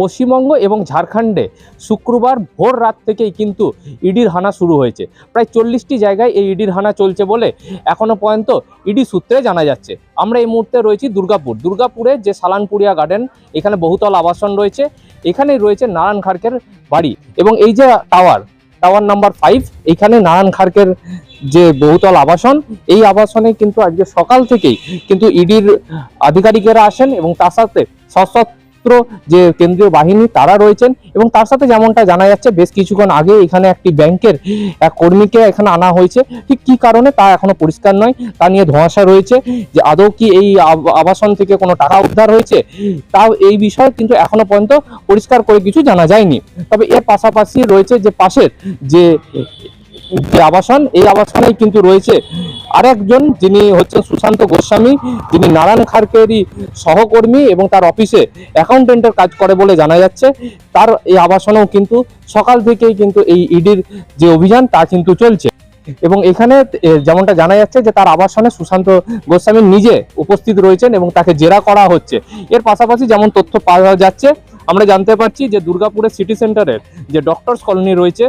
পশ্চিমবঙ্গ এবং ঝাড়খণ্ডে শুক্রবার ভোর রাত থেকেই কিন্তু ইডির হানা শুরু হয়েছে। প্রায় চল্লিশটি জায়গায় এই ইডির হানা চলছে বলে এখনও পর্যন্ত ইডি সূত্রে জানা যাচ্ছে। আমরা এই মুহূর্তে রয়েছি দুর্গাপুর। দুর্গাপুরে যে সালানপুরিয়া গার্ডেন এখানে বহুতল আবাসন রয়েছে। এখানেই রয়েছে নারায়ণ খাড়কের বাড়ি এবং এই যে টাওয়ার টাওয়ার নাম্বার ফাইভ এখানে নারায়ণ খাড়কের যে বহুতল আবাসন, এই আবাসনে কিন্তু আজকে সকাল থেকেই কিন্তু ইডির আধিকারিকেরা আসেন এবং তার সাথে সশস্ত্র যে কেন্দ্রীয় বাহিনী, তারা রয়েছেন এবং তার সাথে যেমনটা জানা যাচ্ছে, বেশ কিছুক্ষণ আগে এখানে একটি ব্যাংকের এক কর্মীকে এখানে আনা হয়েছে। ঠিক কি কারণে তা এখনও পরিষ্কার নয়, তা নিয়ে ধোঁয়াশা রয়েছে যে আদৌ কি এই আব- আবাসন থেকে কোনো টাকা উদ্ধার হয়েছে? তাও এই বিষয়ে কিন্তু এখনও পর্যন্ত পরিষ্কার করে কিছু জানা যায়নি। তবে এর পাশাপাশি রয়েছে যে পাশের যে যে আবাসন, এই আবাসনেই কিন্তু রয়েছে আরেকজন যিনি হচ্ছেন সুশান্ত গোস্বামী যিনি নারায়ণ খাড়কেরই সহকর্মী এবং তার অফিসে অ্যাকাউন্টেন্টের কাজ করে বলে জানা যাচ্ছে। তার এই আবাসনেও কিন্তু সকাল থেকেই কিন্তু এই ইডির যে অভিযান, তা কিন্তু চলছে। এবং এখানে যেমনটা জানা যাচ্ছে যে তার আবাসনে সুশান্ত গোস্বামী নিজে উপস্থিত রয়েছেন এবং তাকে জেরা করা হচ্ছে। এর পাশাপাশি যেমন তথ্য পাওয়া যাচ্ছে, আমরা জানতে পারছি যে দুর্গাপুরের সিটি সেন্টারের যে ডক্টরস কলোনি রয়েছে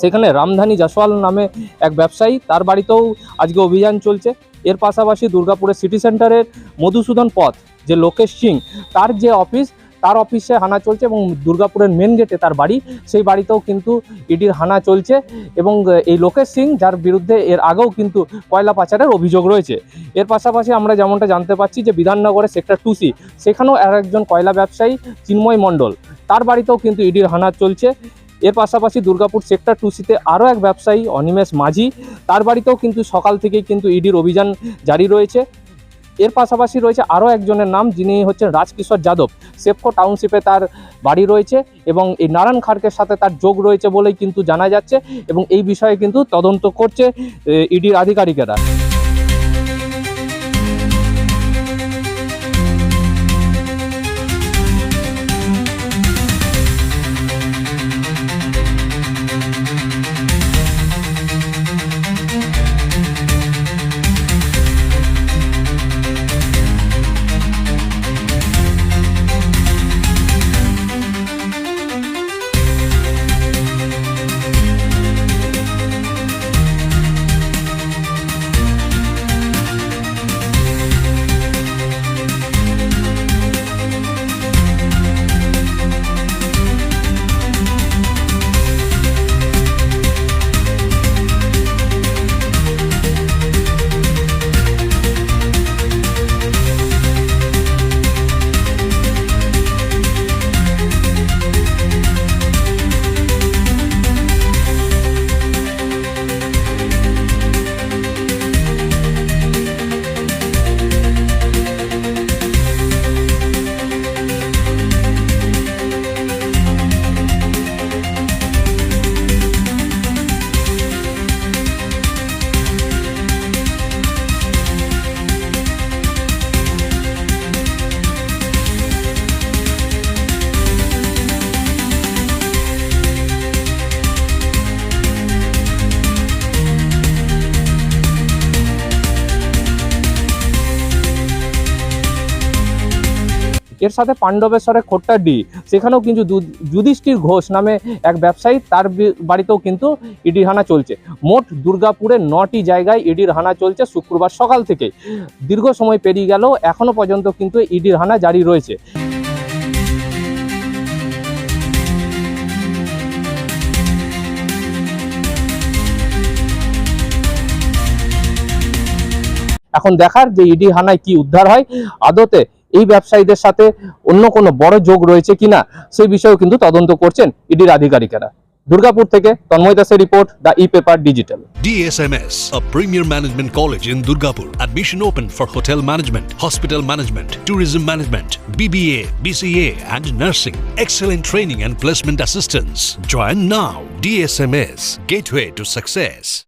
সেখানে রামধানী জাসওয়াল নামে এক ব্যবসায়ী, তার বাড়িতেও আজকে অভিযান চলছে। এর পাশাপাশি দুর্গাপুরের সিটি সেন্টারের মধুসূদন পথ, যে লোকেশ সিং, তার যে অফিস তার অফিসে হানা চলছে এবং দুর্গাপুরের মেন গেটে তার বাড়ি, সেই বাড়িতেও কিন্তু ইডির হানা চলছে এবং এই লোকেশ সিং, যার বিরুদ্ধে এর আগেও কিন্তু কয়লা পাচারের অভিযোগ রয়েছে। এর পাশাপাশি আমরা যেমনটা জানতে পারছি যে বিধাননগরের সেক্টর টু সি সেখানেও আর একজন কয়লা ব্যবসায়ী, চিন্ময় মণ্ডল, তার বাড়িতেও কিন্তু ইডির হানা চলছে। এর পাশাপাশি দুর্গাপুর সেক্টর টু সিতে আরও এক ব্যবসায়ী, অনিমেষ মাঝি, তার বাড়িতেও কিন্তু সকাল থেকেই কিন্তু ইডির অভিযান জারি রয়েছে। এর পাশাপাশি রয়েছে আরও একজনের নাম, যিনি হচ্ছেন রাজকিশোর যাদব। সেফকো টাউনশিপে তার বাড়ি রয়েছে এবং এই নারায়ণ খাড়কের সাথে তার যোগ রয়েছে বলেই কিন্তু জানা যাচ্ছে এবং এই বিষয়ে কিন্তু তদন্ত করছে ইডির আধিকারিকেরা। এর সাথে পাণ্ডবেশ্বরের খোট্টাডি সেখানেও কিন্তু যুধিষ্ঠির ঘোষ নামে এক ব্যবসায়ী, তার বাড়িতেও কিন্তু ইডির হানা চলছে। মোট দুর্গাপুরে নটি জায়গায় ইডির হানা চলছে শুক্রবার সকাল থেকে দীর্ঘ সময় পেরিয়ে গেল এখনও পর্যন্ত কিন্তু ইডির হানা জারি রয়েছে। এখন দেখার যে ইডি হানায় কি উদ্ধার হয়, আদতে এই ব্যবসায়ীদের সাথে অন্য কোনো বড় যোগ রয়েছে কিনা সেই বিষয়েও কিন্তু তদন্ত করছেন ইডির আধিকারিকেরা দুর্গাপুর থেকে তন্ময় দাসের report the E paper digital DSMS, a premier management college in Durgapur. Admission open for hotel management, hospital management, tourism management, BBA, BCA, and nursing. Excellent training and placement assistance. Join now. DSMS, gateway to success.